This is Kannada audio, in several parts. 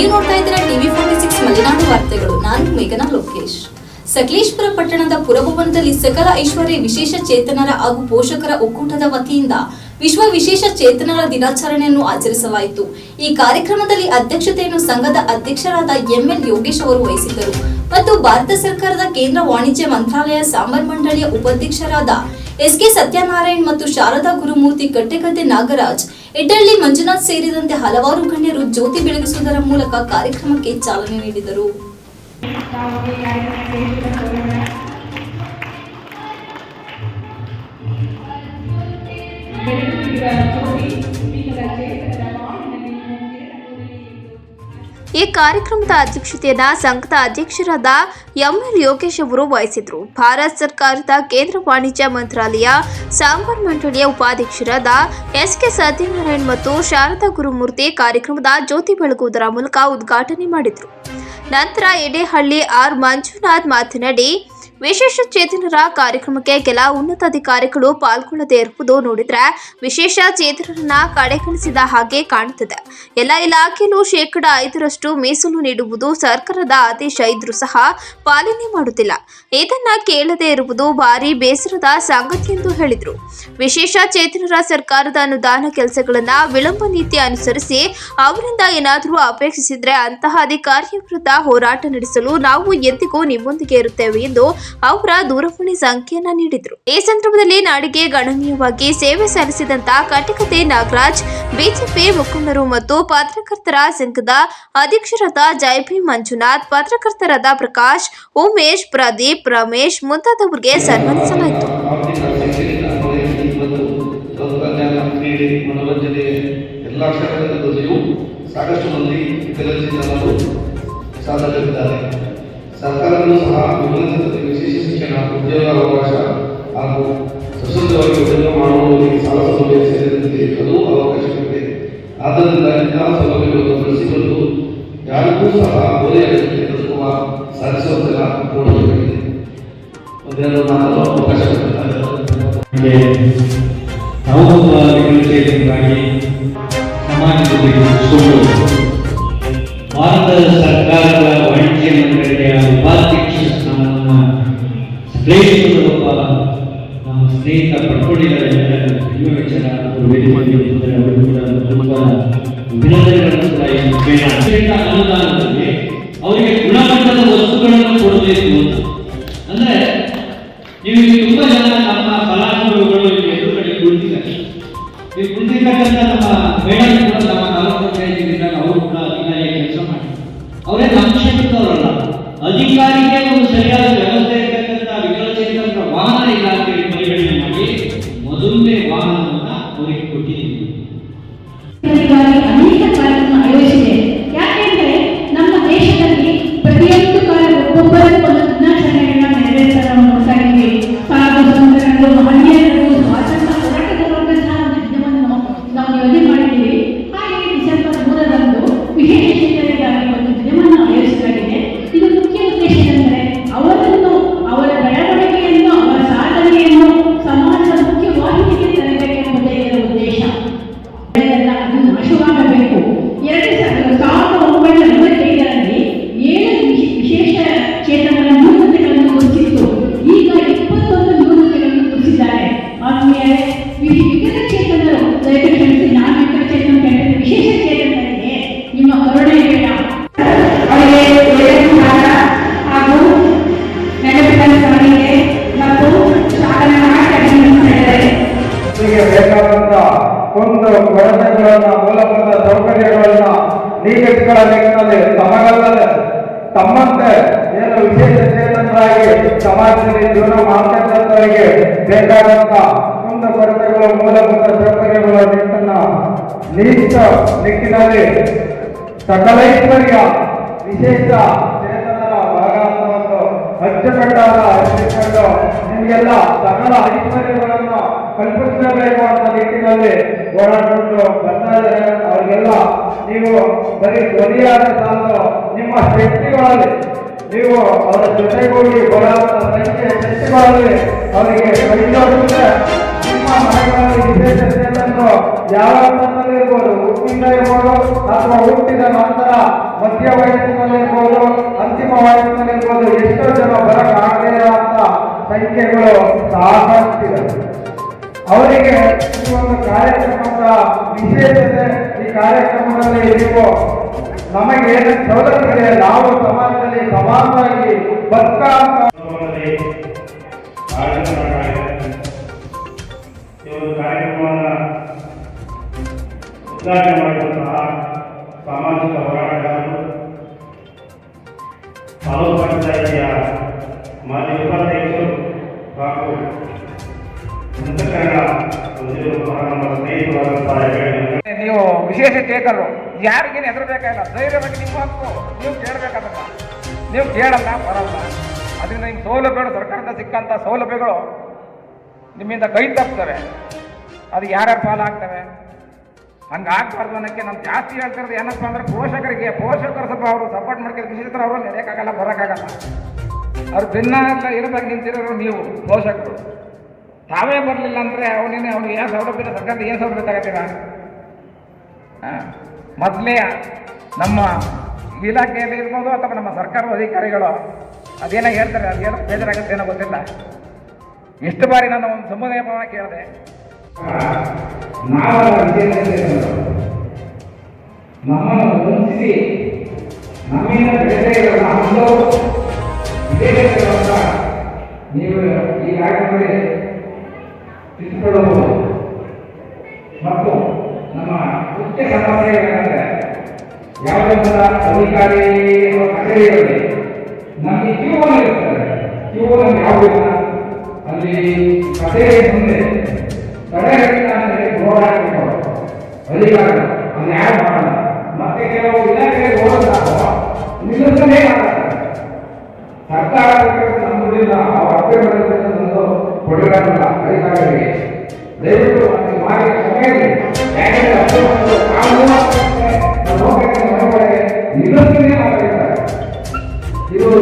ನೀವು ನೋಡ್ತಾ ಇದ್ದೀರಾ ಟಿವಿ ಫೋರ್ಟಿ ಸಿಕ್ಸ್ ಮಲೆನಾಡು ವಾರ್ತೆಗಳು. ನಾನು ಮೇಘನಾ ಲೋಕೇಶ್. ಸಕಲೇಶ್ಪುರ ಪಟ್ಟಣದ ಪುರಭವನದಲ್ಲಿ ಸಕಲ ಐಶ್ವರ್ಯ ವಿಶೇಷ ಚೇತನರ ಹಾಗೂ ಪೋಷಕರ ಒಕ್ಕೂಟದ ವತಿಯಿಂದ ವಿಶ್ವ ವಿಶೇಷ ಚೇತನರ ದಿನಾಚರಣೆಯನ್ನು ಆಚರಿಸಲಾಯಿತು. ಈ ಕಾರ್ಯಕ್ರಮದಲ್ಲಿ ಅಧ್ಯಕ್ಷತೆಯನ್ನು ಸಂಘದ ಅಧ್ಯಕ್ಷರಾದ ಎಂಎಲ್ ಯೋಗೇಶ್ ಅವರು ವಹಿಸಿದ್ದರು. ಮತ್ತು ಭಾರತ ಸರ್ಕಾರದ ಕೇಂದ್ರ ವಾಣಿಜ್ಯ ಮಂತ್ರಾಲಯ ಸಾಂಬಾರ್ ಮಂಡಳಿಯ ಉಪಾಧ್ಯಕ್ಷರಾದ ಎಸ್ಕೆ ಸತ್ಯನಾರಾಯಣ್ ಮತ್ತು ಶಾರದಾ ಗುರುಮೂರ್ತಿ ಕಟ್ಟೆಗದ್ದೆ ನಾಗರಾಜ್ ಇಡ್ಡಳ್ಳಿ ಮಂಜುನಾಥ್ ಸೇರಿದಂತೆ ಹಲವಾರು ಗಣ್ಯರು ಜ್ಯೋತಿ ಬೆಳಗಿಸುವುದರ ಮೂಲಕ ಕಾರ್ಯಕ್ರಮಕ್ಕೆ ಚಾಲನೆ ನೀಡಿದರು. ಕಾರ್ಯಕ್ರಮಕ್ಕೆ ಈ ಕಾರ್ಯಕ್ರಮದ ಅಧ್ಯಕ್ಷತೆಯನ್ನ ಸಂಘದ ಅಧ್ಯಕ್ಷರಾದ ಎಂಎಲ್ ಯೋಗೇಶ್ ಅವರು ವಹಿಸಿದ್ರು. ಭಾರತ ಸರ್ಕಾರದ ಕೇಂದ್ರ ವಾಣಿಜ್ಯ ಮಂತ್ರಾಲಯ, ಸಾಂಬಾರ್ ಮಂಡಳಿಯ ಉಪಾಧ್ಯಕ್ಷರಾದ ಎಸ್ ಕೆ ಸತ್ಯನಾರಾಯಣ್ ಮತ್ತು ಶಾರದಾ ಗುರುಮೂರ್ತಿ ಕಾರ್ಯಕ್ರಮದ ಜ್ಯೋತಿ ಬೆಳಗುವುದರ ಮೂಲಕ ಉದ್ಘಾಟನೆ ಮಾಡಿದರು. ನಂತರ ಎಡೆಹಳ್ಳಿ ಆರ್ ಮಂಜುನಾಥ್ ಮಾತನಾಡಿ ವಿಶೇಷ ಚೇತನರ ಕಾರ್ಯಕ್ರಮಕ್ಕೆ ಕೆಲ ಉನ್ನತಾಧಿಕಾರಿಗಳು ಪಾಲ್ಗೊಳ್ಳದೇ ಇರುವುದು ನೋಡಿದ್ರೆ ವಿಶೇಷ ಚೇತನರನ್ನ ಕಡೆಗಣಿಸಿದ ಹಾಗೆ ಕಾಣುತ್ತದೆ ಎಲ್ಲ ಇಲಾಖೆಯಲ್ಲೂ ಶೇಕಡ ಐದರಷ್ಟು ಮೀಸಲು ನೀಡುವುದು ಸರ್ಕಾರದ ಆದೇಶ ಇದ್ರೂ ಸಹ ಪಾಲನೆ ಮಾಡುತ್ತಿಲ್ಲ. ಇದನ್ನ ಕೇಳದೇ ಇರುವುದು ಭಾರಿ ಬೇಸರದ ಸಂಗತಿ ಎಂದು ಹೇಳಿದರು. ವಿಶೇಷ ಚೇತನರ ಸರ್ಕಾರದ ಅನುದಾನ ಕೆಲಸಗಳನ್ನ ವಿಳಂಬ ನೀತಿ ಅನುಸರಿಸಿ ಅವರಿಂದ ಏನಾದರೂ ಅಪೇಕ್ಷಿಸಿದ್ರೆ ಅಂತಹ ಅಧಿಕಾರಿಯ ವಿರುದ್ಧ ಹೋರಾಟ ನಡೆಸಲು ನಾವು ಎಂದಿಗೂ ನಿಮ್ಮೊಂದಿಗೆ ಇರುತ್ತೇವೆ ಎಂದು ಅವರ ದೂರವಾಣಿ ಸಂಖ್ಯೆಯನ್ನ ನೀಡಿದರು. ಈ ಸಂದರ್ಭದಲ್ಲಿ ನಾಡಿಗೆ ಗಣನೀಯವಾಗಿ ಸೇವೆ ಸಲ್ಲಿಸಿದಂತ ಕಟಕತೆ ನಾಗರಾಜ್, ಬಿಜೆಪಿ ಮುಖಂಡರು ಮತ್ತು ಪತ್ರಕರ್ತರ ಸಂಘದ ಅಧ್ಯಕ್ಷರಾದ ಜೈಭಿ ಮಂಜುನಾಥ್, ಪತ್ರಕರ್ತರಾದ ಪ್ರಕಾಶ್, ಉಮೇಶ್, ಪ್ರದೀಪ್, ರಮೇಶ್ ಮುಂತಾದವರಿಗೆ ಸನ್ಮಾನಿಸಲಾಯಿತು. ಸಾಕಷ್ಟು ಮಂದಿ ಸರ್ಕಾರಗಳು ಸಹ ವಿಕಲಚೇತನರಿಗೆ ವಿಶೇಷ ಶಿಕ್ಷಣ ಉದ್ಯೋಗಾವಕಾಶ ಹಾಗೂ ಸ್ವತಂತ್ರವಾಗಿ ಉದ್ಯೋಗ ಮಾಡುವವರಿಗೆ ಸಾಲ ಸೌಲಭ್ಯ ಸೇರಿದಂತೆ ಹಲವು ಅವಕಾಶಗಳಿವೆ ಆದ್ದರಿಂದ ಇಂತಹ ಸೌಲಭ್ಯಗಳನ್ನು ಬಳಸಿಕೊಂಡು ಯಾರಿಗೂ ಸಹ ಬೋಧೆಯಾಗದಂತೆ ಬದುಕುವ ಸಾಧಿಸುವಂತೆಲ್ಲ ನೋಡಬೇಕಾಗಿದೆ ಒಂದೆರಡು ಮಾತನ್ನು ಅವಕಾಶ ಕೊಡ್ತಾರೆ ಯಾವುದೊಬ್ಬ ವಿಕಲಚೇತನರಾಗಿ ಸಮಾಜದಲ್ಲಿ ಗುರುತಿಸಿಕೊಂಡು ಭಾರತ Thank you. ಮೂಲಭೂತ ಸೌಕರ್ಯಗಳನ್ನ ನೀಗಟ್ಟುಗಳ ನಿಟ್ಟಿನಲ್ಲಿ ತಮಗಲ್ಲದೆ ತಮ್ಮಂತೆ ಏನು ವಿಶೇಷ ಚೇತನರಾಗಿ ಸಮಾಜದಲ್ಲಿ ಜೀವನ ಮಾಡ್ತಕ್ಕಂಥವರಿಗೆ ಬೇಕಾದಂತ ಕೊರತೆಗಳು ಮೂಲಭೂತ ಸೌಕರ್ಯಗಳ ನಿಟ್ಟನ್ನ ನೀಡಿದ ನಿಟ್ಟಿನಲ್ಲಿ ಸಕಲೈಶ್ವರ್ಯ ವಿಶೇಷ ಚೇತನರ ಭಾಗ ಅಂತ ಒಂದು ಅಚ್ಚುಕಟ್ಟಾದ ಹೆಸರಿಕೊಂಡು ನಿಮಗೆಲ್ಲ ಸಕಲ ಐಶ್ವರ್ಯಗಳನ್ನು ಕಲ್ಪಿಸಬೇಕು ಅಂತ ನಿಟ್ಟಿನಲ್ಲಿ ಹೋರಾಡಿಕೊಂಡು ಬರ್ತಾ ಇದ್ದಾರೆ. ಅವರಿಗೆಲ್ಲ ನೀವು ಬರೀ ಧ್ವನಿಯಾದ ಸಾಲದು ನಿಮ್ಮ ಶಕ್ತಿಗಳಲ್ಲಿ ನೀವು ಅವರ ಜೊತೆಗೂಡಿ ಬರುವಂತ ಸಂಖ್ಯೆ ಶಕ್ತಿಗಳಲ್ಲಿ ಅವರಿಗೆ ಕೈಜೋಡಿಸಿದ್ರೆ ನಿಮ್ಮ ವಿಶೇಷತೆ ಚೇತನರು ಯಾವ ಹಂತದಲ್ಲಿ ಇರ್ಬೋದು, ಹುಟ್ಟಿಂದ ಇರ್ಬೋದು ಅಥವಾ ಹುಟ್ಟಿದ ನಂತರ ಮಧ್ಯ ವಯಸ್ಸಿನಲ್ಲಿರ್ಬೋದು ಅಂತಿಮ ವಯಸ್ಸಿನಲ್ಲಿ ಇರ್ಬೋದು, ಎಷ್ಟೋ ಜನ ಬರಕ್ಕಾಗದೇ ಇರುವಂತ ಸಂಖ್ಯೆಗಳು ಸಾಕಷ್ಟಿದೆ ಅವರಿಗೆ ಈ ಒಂದು ಕಾರ್ಯಕ್ರಮದ ವಿಶೇಷತೆ ಈ ಕಾರ್ಯಕ್ರಮದಲ್ಲಿ ನೀವು ನಮಗೆ ಸೌಲಭ್ಯವಿದೆ ನಾವು ಸಮಾಜದಲ್ಲಿ ಸಮಾನವಾಗಿ ಬದುಕ ಕಾರ್ಯಕ್ರಮವನ್ನು ಉದ್ಘಾಟನೆ ಮಾಡಿದಂತಹ ಸಾಮಾಜಿಕ ಹೋರಾಟಗಾರರು ತಾಲೂಕು ಪಂಚಾಯಿತಿಯ ಮಾಜಿ ಉಪಾಧ್ಯಕ್ಷರು ಹಾಗೂ ನೀವು ವಿಶೇಷ ಚೇತನರು ಯಾರಿಗೇನು ಹೆದರ್ಬೇಕಾಗಿಲ್ಲ ಧೈರ್ಯವಾಗಿ ನಿಮ್ಮ ಹಕ್ಕು ನೀವು ಕೇಳಬೇಕಾದಪ್ಪ ನೀವು ಕೇಳಲ್ಲ, ಬರಲ್ಲ. ಅದರಿಂದ ನಿಮ್ಮ ಸೌಲಭ್ಯಗಳು, ಸರ್ಕಾರದಿಂದ ಸಿಕ್ಕಂಥ ಸೌಲಭ್ಯಗಳು ನಿಮ್ಮಿಂದ ಕೈ ತಪ್ತವೆ. ಅದು ಯಾರ್ಯಾರು ಪಾಲಾಗ್ತವೆ? ಹಂಗೆ ಆಗ್ಬಾರ್ದು ಅನ್ನೋಕ್ಕೆ ನಾನು ಜಾಸ್ತಿ ಹೇಳ್ತಿರೋದು ಏನಪ್ಪ ಅಂದ್ರೆ ಪೋಷಕರಿಗೆ. ಪೋಷಕರು ಸ್ವಲ್ಪ ಅವರು ಸಪೋರ್ಟ್ ಮಾಡ್ಕೊಂಡು ವಿಶೇಷ ಅವರು ನಡೆಯೋಕ್ಕಾಗಲ್ಲ, ಬರೋಕ್ಕಾಗಲ್ಲ. ಅವ್ರು ಭಿನ್ನ ಅಂತ ಇರಬೇಕು ನಿಂತಿರೋರು ನೀವು, ಪೋಷಕರು. ತಾವೇ ಬರಲಿಲ್ಲ ಅಂದರೆ ಅವನೇನೆ ಅವ್ನಿಗೆ ಏನು ಸೌಲಭ್ಯ ಸರ್ಕಾರದ ಏನು ಸೌಲಭ್ಯ ತಗೋತೀರಾ? ಮೊದಲೇ ನಮ್ಮ ಇಲಾಖೆಯಲ್ಲಿ ಇರ್ಬೋದು ಅಥವಾ ನಮ್ಮ ಸರ್ಕಾರದ ಅಧಿಕಾರಿಗಳು ಅದೇನೋ ಹೇಳ್ತಾರೆ ಅದೇನೋ ಬೇಜಾರಾಗುತ್ತೆ ಏನೋ ಗೊತ್ತಿಲ್ಲ. ಎಷ್ಟು ಬಾರಿ ನಾನು ಒಂದು ಸಮುದಾಯ ಭವನ ಕೇಳಿದೆ. ನಾವು ಈಗಾಗಲೇ ಮತ್ತು ನಮ್ಮ ಮುಖ್ಯ ಸಮಸ್ಯೆ ಏನಂದ್ರೆ, ಯಾವುದೇ ಒಂದು ಅಧಿಕಾರಿ ಕಚೇರಿಯಲ್ಲಿ ನಮಗೆ ಕ್ಯೂ ಒನ್ ಇರ್ತದೆ. ಕ್ಯೂ ಒನ್ ಯಾವುದಿಲ್ಲ ಅಲ್ಲಿ ಕಚೇರಿ ಮುಂದೆ ತಡೆಗಟ್ಟಿನ ಬೋರ್ಡ್ ಹಾಕಿಕೊಂಡು ಅಧಿಕಾರಿ ಅದು ಯಾರು ಮಾಡಲ್ಲ. ಮತ್ತೆ ಕೆಲವು ಇಲಾಖೆ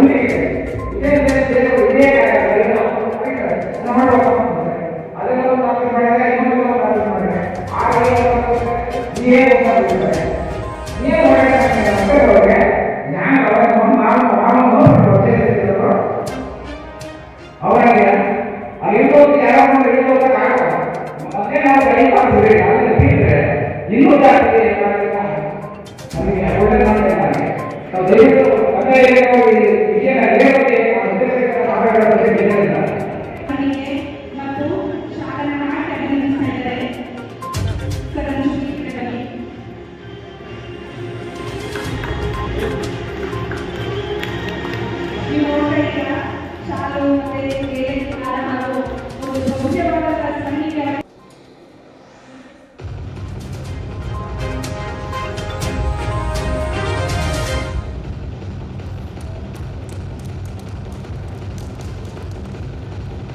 ಅದು